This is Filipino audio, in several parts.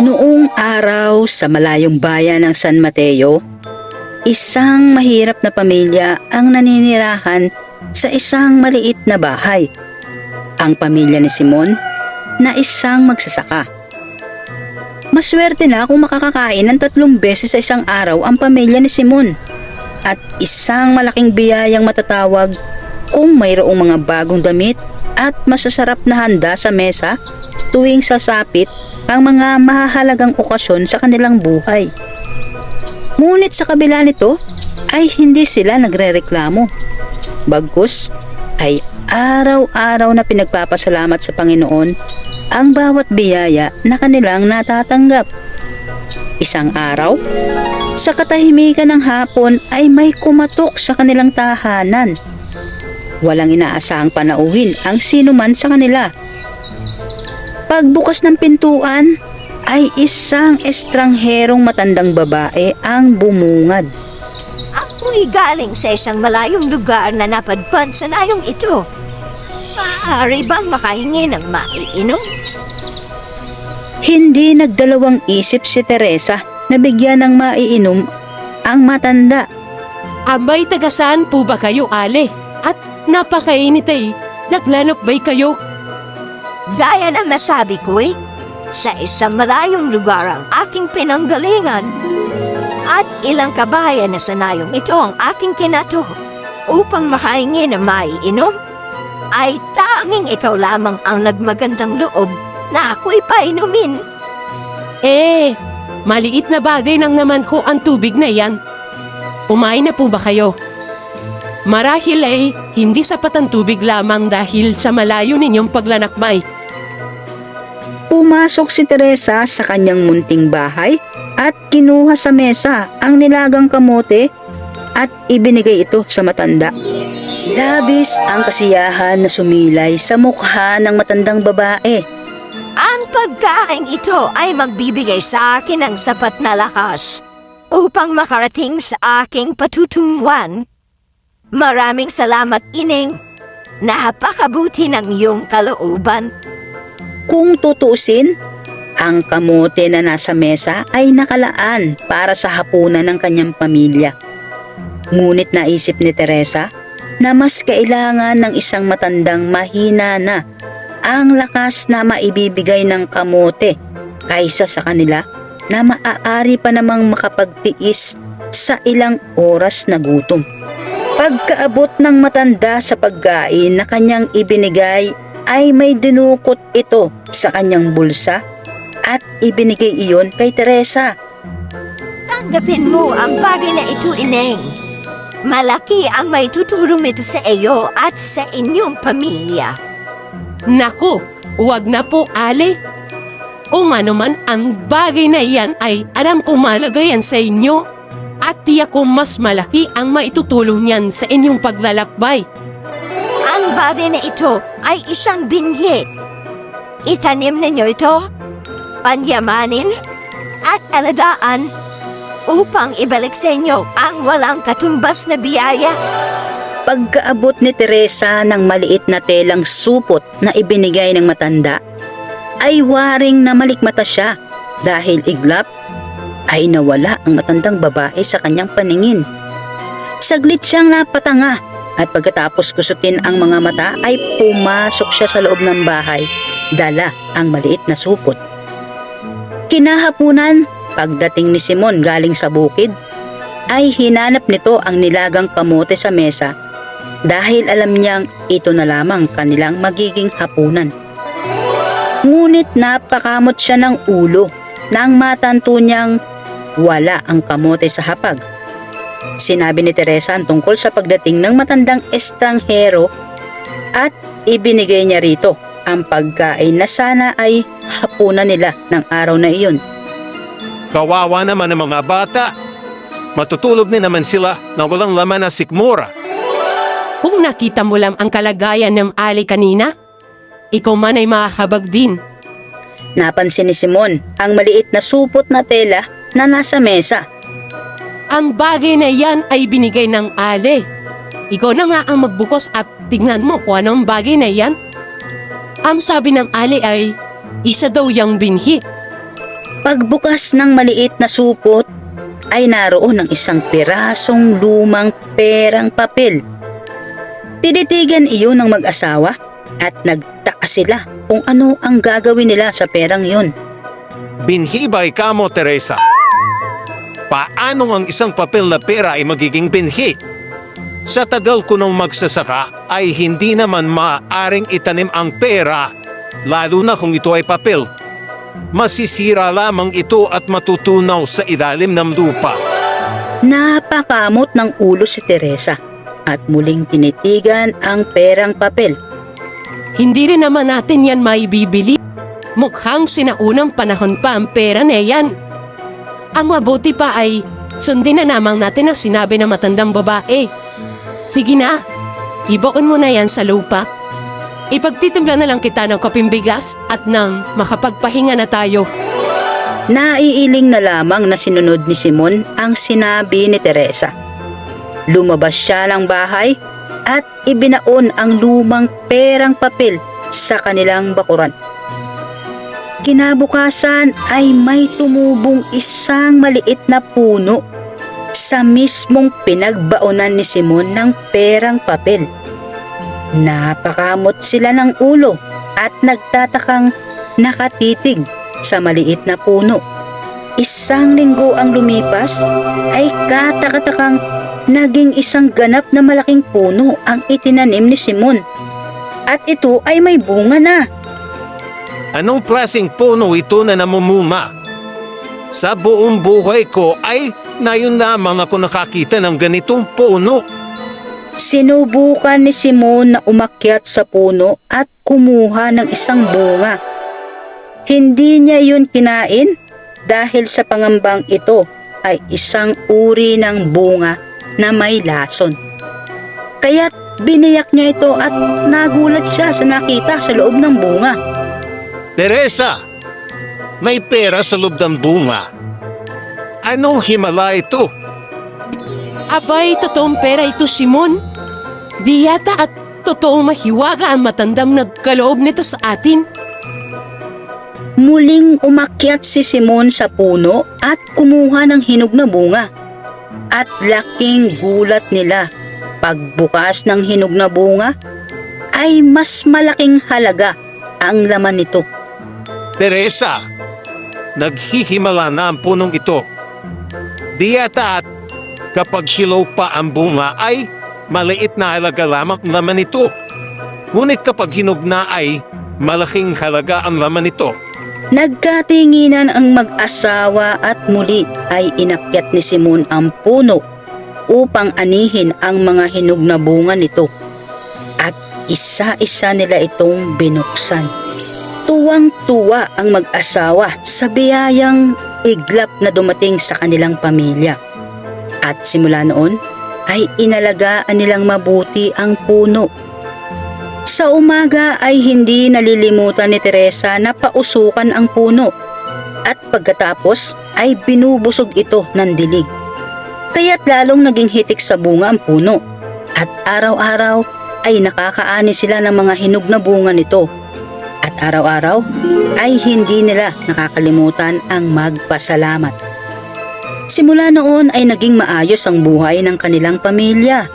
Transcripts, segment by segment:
Noong araw sa malayong bayan ng San Mateo, isang mahirap na pamilya ang naninirahan sa isang maliit na bahay. Ang pamilya ni Simon na isang magsasaka. Maswerte na kung makakakain ng tatlong beses sa isang araw ang pamilya ni Simon. At isang malaking biyayang matatawag kung mayroong mga bagong damit at masasarap na handa sa mesa tuwing sasapit ang mga mahahalagang okasyon sa kanilang buhay. Ngunit sa kabila nito ay hindi sila nagrereklamo. Bagkus ay araw-araw na pinagpapasalamat sa Panginoon ang bawat biyaya na kanilang natatanggap. Isang araw, sa katahimikan ng hapon ay may kumatok sa kanilang tahanan. Walang inaasahang panauhin ang sino man sa kanila. Pagbukas ng pintuan ay isang estrangherong matandang babae ang bumungad. Ako'y galing sa isang malayong lugar na napadpad sa nayong ito. Maaari bang makahingi ng maiinom? Hindi nagdalawang isip si Teresa na bigyan ng maiinom ang matanda. Abay tagasaan po ba kayo, Ale? At napakainit ay, naglanokbay kayo. Gaya ng nasabi ko eh, sa isang malayong lugar ang aking pinanggalingan. At ilang kabayan na sanayong ito ang aking kinato upang makahingi ng maiinom. Ay tanging ikaw lamang ang nagmagandang loob na ako'y painumin. Eh, maliit na bagay nang naman ho ang tubig na yan. Umain na po ba kayo? Marahil ay hindi sapat ang tubig lamang dahil sa malayo ninyong paglanakbay. Pumasok si Teresa sa kanyang munting bahay at kinuha sa mesa ang nilagang kamote at ibinigay ito sa matanda. Labis ang kasiyahan na sumilay sa mukha ng matandang babae. Ang pagkain ito ay magbibigay sa akin ng sapat na lakas upang makarating sa aking patutunguhan. Maraming salamat, Ining. Napakabuti ng iyong kalooban. Kung tutuusin, ang kamote na nasa mesa ay nakalaan para sa hapunan ng kanyang pamilya. Ngunit naisip ni Teresa na mas kailangan ng isang matandang mahina na ang lakas na maibibigay ng kamote kaysa sa kanila na maaari pa namang makapagtiis sa ilang oras na gutom. Pagkaabot ng matanda sa pagkain na kanyang ibinigay ay may dinukot ito sa kanyang bulsa at ibinigay iyon kay Teresa. Tanggapin mo ang bagay na ito, Ineng. Malaki ang may tutulong nito sa iyo at sa inyong pamilya. Naku, huwag na po, Ale. Umano man ang bagay na iyan ay alam kong malagayan sa inyo. At tiyak ko mas malaki ang maitutulong niyan sa inyong paglalakbay. Bagay na ito ay isang binhi. Itanim ninyo ito, panyamanin, at aladaan upang ibalik sa inyo ang walang katumbas na biyaya. Pagkaabot ni Teresa ng maliit na telang supot na ibinigay ng matanda, ay waring na malikmata siya dahil iglap ay nawala ang matandang babae sa kanyang paningin. Saglit siyang napatanga at pagkatapos kusutin ang mga mata ay pumasok siya sa loob ng bahay, dala ang maliit na supot. Kinahapunan, pagdating ni Simon galing sa bukid, ay hinanap nito ang nilagang kamote sa mesa dahil alam niyang ito na lamang kanilang magiging hapunan. Ngunit napakamot siya ng ulo nang matanto niyang wala ang kamote sa hapag. Sinabi ni Teresa ang tungkol sa pagdating ng matandang estranghero at ibinigay niya rito ang pagkain na sana ay hapunan nila ng araw na iyon. Kawawa naman ang mga bata. Matutulog din naman sila na walang laman na sikmura. Kung nakita mo lang ang kalagayan ng Ali kanina, ikaw man ay makahabag din. Napansin ni Simon ang maliit na supot na tela na nasa mesa. Ang bagay na yan ay binigay ng Ale. Ikaw na nga ang magbukos at tingnan mo kung anong bagay na yan. Ang sabi ng Ali ay, isa daw yung binhi. Pagbukas ng maliit na supot ay naroon ang isang pirasong lumang perang papel. Tinitigan iyon ng mag-asawa at nagtaka sila kung ano ang gagawin nila sa perang yun. Binhibay ka mo, Teresa. Paano ang isang papel na pera ay magiging binhi? Sa tagal ko nung magsasaka ay hindi naman maaaring itanim ang pera, lalo na kung ito ay papel. Masisira lamang ito at matutunaw sa ilalim ng lupa. Napakamot ng ulo si Teresa at muling tinitigan ang perang papel. Hindi rin naman natin yan maibibili. Mukhang sinaunang panahon pa ang pera na yan. Ang mabuti pa ay sundin na namang natin ang sinabi ng matandang babae. Sige na, ibaon mo na yan sa lupa. Ipagtitimpla na lang kita ng kaping bigas at nang makapagpahinga na tayo. Naiiling na lamang na sinunod ni Simon ang sinabi ni Teresa. Lumabas siya ng bahay at ibinaon ang lumang perang papel sa kanilang bakuran. Kinabukasan ay may tumubong isang maliit na puno sa mismong pinagbaonan ni Simon ng perang papel. Napakamot sila ng ulo at nagtatakang nakatitig sa maliit na puno. Isang linggo ang lumipas ay katakatakang naging isang ganap na malaking puno ang itinanim ni Simon. At ito ay may bunga na. Anong klaseng puno ito na namumuma? Sa buong buhay ko ay nayon lamang ako nakakita ng ganitong puno. Sinubukan ni Simon na umakyat sa puno at kumuha ng isang bunga. Hindi niya yun kinain dahil sa pangambang ito ay isang uri ng bunga na may lason. Kaya't biniyak niya ito at nagulat siya sa nakita sa loob ng bunga. Teresa, may pera sa loob ng bunga. Anong himala ito? Abay, totoong pera ito, Simon. Di yata at totoong mahiwaga ang matandang nagkaloob nito sa atin. Muling umakyat si Simon sa puno at kumuha ng hinog na bunga. At laking gulat nila. Pagbukas ng hinog na bunga, ay mas malaking halaga ang laman nito. Teresa, naghihimala na ang punong ito. Di yata at kapag hilaw pa ang bunga ay maliit na halaga lamang ang laman nito. Ngunit kapag hinog na ay malaking halaga ang laman nito. Nagkatinginan ang mag-asawa at muli ay inakyat ni Simon ang puno upang anihin ang mga hinog na bunga nito. At isa-isa nila itong binuksan. Tuwang-tuwa ang mag-asawa sa biyayang iglap na dumating sa kanilang pamilya. At simula noon ay inalagaan nilang mabuti ang puno. Sa umaga ay hindi nalilimutan ni Teresa na pausukan ang puno at pagkatapos ay binubusog ito ng dilig. Kaya't lalong naging hitik sa bunga ang puno at araw-araw ay nakakaani sila ng mga hinog na bunga nito. Araw-araw ay hindi nila nakakalimutan ang magpasalamat. Simula noon ay naging maayos ang buhay ng kanilang pamilya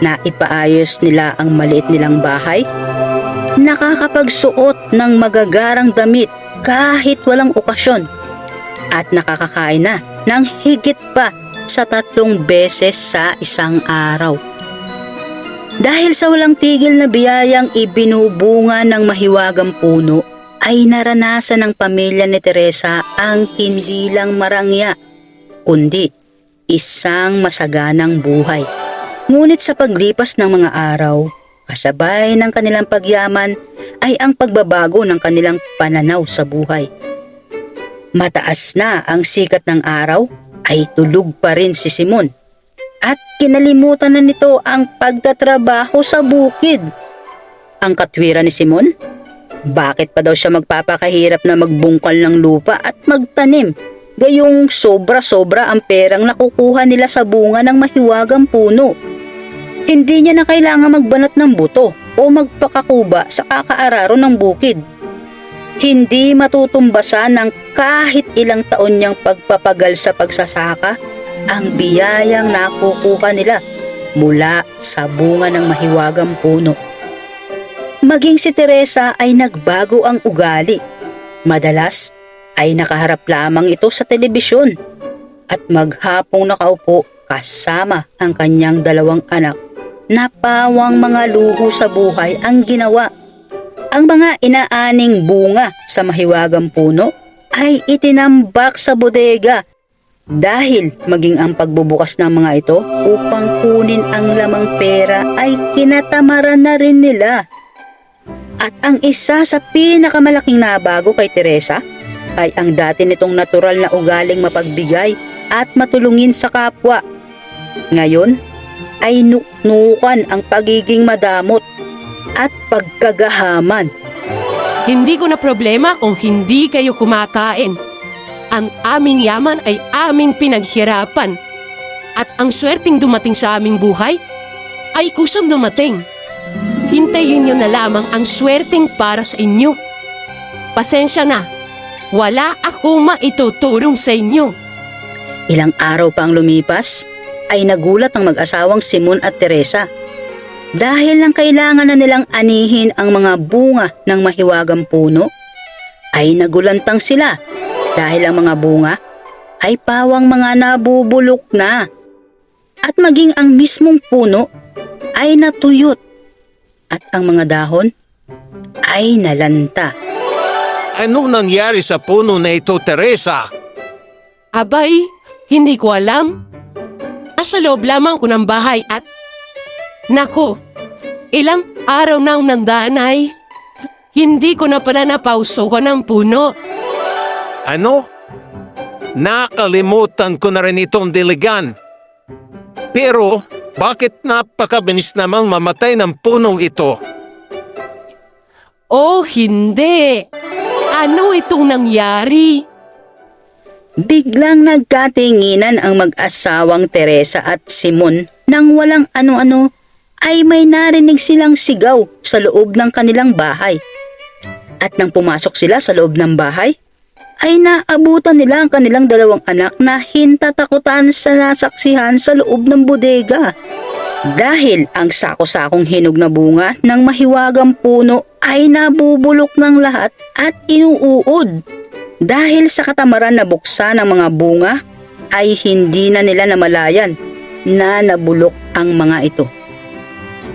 na ipaayos nila ang maliit nilang bahay, nakakapagsuot ng magagarang damit kahit walang okasyon, at nakakakain na ng higit pa sa tatlong beses sa isang araw. Dahil sa walang tigil na biyayang ibinubunga ng mahiwagang puno, ay naranasan ng pamilya ni Teresa ang hindi lang marangya, kundi isang masaganang buhay. Ngunit sa paglipas ng mga araw, kasabay ng kanilang pagyaman ay ang pagbabago ng kanilang pananaw sa buhay. Mataas na ang sikat ng araw ay tulog pa rin si Simon at kinalimutan na nito ang pagtatrabaho sa bukid. Ang katwiran ni Simon? Bakit pa daw siya magpapakahirap na magbungkal ng lupa at magtanim? Gayong sobra-sobra ang perang nakukuha nila sa bunga ng mahiwagang puno. Hindi niya na kailangan magbanat ng buto o magpakakuba sa kakaararo ng bukid. hindi matutumbasan ng kahit ilang taon niyang pagpapagal sa pagsasaka ang biyayang nakukuha nila mula sa bunga ng mahiwagang puno. Maging si Teresa ay nagbago ang ugali. Madalas ay nakaharap lamang ito sa telebisyon at maghapong nakaupo kasama ang kanyang dalawang anak na pawang mga luho sa buhay ang ginawa. Ang mga inaaning bunga sa mahiwagang puno ay itinambak sa bodega dahil maging ang pagbubukas ng mga ito upang kunin ang lamang pera ay kinatamaran na rin nila. At ang isa sa pinakamalaking nabago kay Teresa ay ang dati nitong natural na ugaling mapagbigay at matulungin sa kapwa. Ngayon ay nuknukan ang pagiging madamot at pagkagahaman. Hindi ko na problema kung hindi kayo kumakain. Ang aming yaman ay aming pinaghirapan. At ang swerteng dumating sa aming buhay ay kusang dumating. Hintayin nyo na lamang ang swerteng para sa inyo. Pasensya na. Wala ako maituturong sa inyo. Ilang araw pang lumipas ay nagulat ang mag-asawang Simon at Teresa. Dahil lang kailangan na nilang anihin ang mga bunga ng mahiwagang puno, ay nagulantang sila dahil ang mga bunga ay pawang mga nabubulok na. At maging ang mismong puno ay natuyot at ang mga dahon ay nalanta. Ano nangyari sa puno na ito, Teresa? Abay, hindi ko alam. Nasa loob lamang ko ng bahay at... Nako, ilang araw na ang nandaan ay... Hindi ko na pala napausukan ng puno. Ano? Nakalimutan ko na rin itong diligan. Pero, bakit napakabilis namang mamatay ng punong ito? Oh, hindi! Ano itong nangyari? Biglang nagkatinginan ang mag-asawang Teresa at Simon nang walang ano-ano ay may narinig silang sigaw sa loob ng kanilang bahay. At nang pumasok sila sa loob ng bahay, ay naabutan nila ang kanilang dalawang anak na hintatakutan sa nasaksihan sa loob ng bodega. Dahil ang sako-sakong hinog na bunga ng mahiwagang puno ay nabubulok ng lahat at inuuod. Dahil sa katamaran na buksan ng mga bunga ay hindi na nila namalayan na nabulok ang mga ito.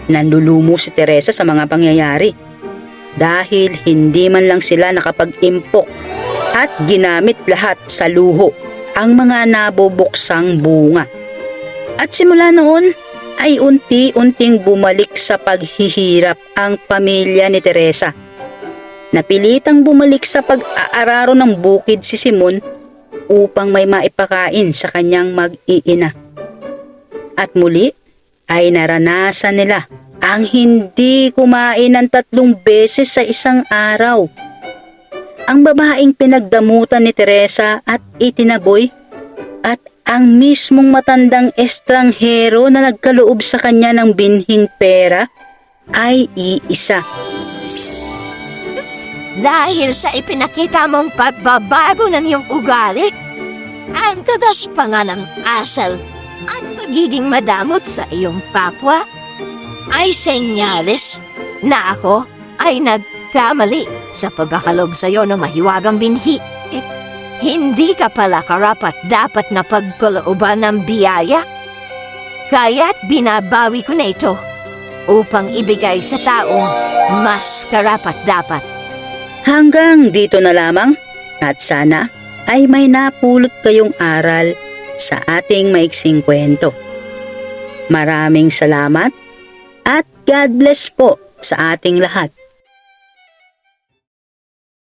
Nandulumo si Teresa sa mga pangyayari dahil hindi man lang sila nakapag-impok at ginamit lahat sa luho ang mga nabubuksang bunga. At simula noon ay unti-unting bumalik sa paghihirap ang pamilya ni Teresa. Napilitang bumalik sa pag-aararo ng bukid si Simon upang may maipakain sa kanyang mag-iina. At muli ay naranasan nila ang hindi kumain ng tatlong beses sa isang araw. Ang babaeng pinagdamutan ni Teresa at itinaboy at ang mismong matandang estranghero na nagkaloob sa kanya ng binhing pera ay iisa. Dahil sa ipinakita mong pagbabago ng iyong ugali, ang tagas pa nga ng asal at pagiging madamot sa iyong papwa ay senyales na ako ay nagkamali sa pagkakalob sa iyo ng mahiwagang binhi. Eh, hindi ka pala karapat dapat na pagkalooban ng biyaya. Kaya't binabawi ko na ito upang ibigay sa taong mas karapat dapat. Hanggang dito na lamang at sana ay may napulot kayong aral sa ating maiksing kwento. Maraming salamat at God bless po sa ating lahat.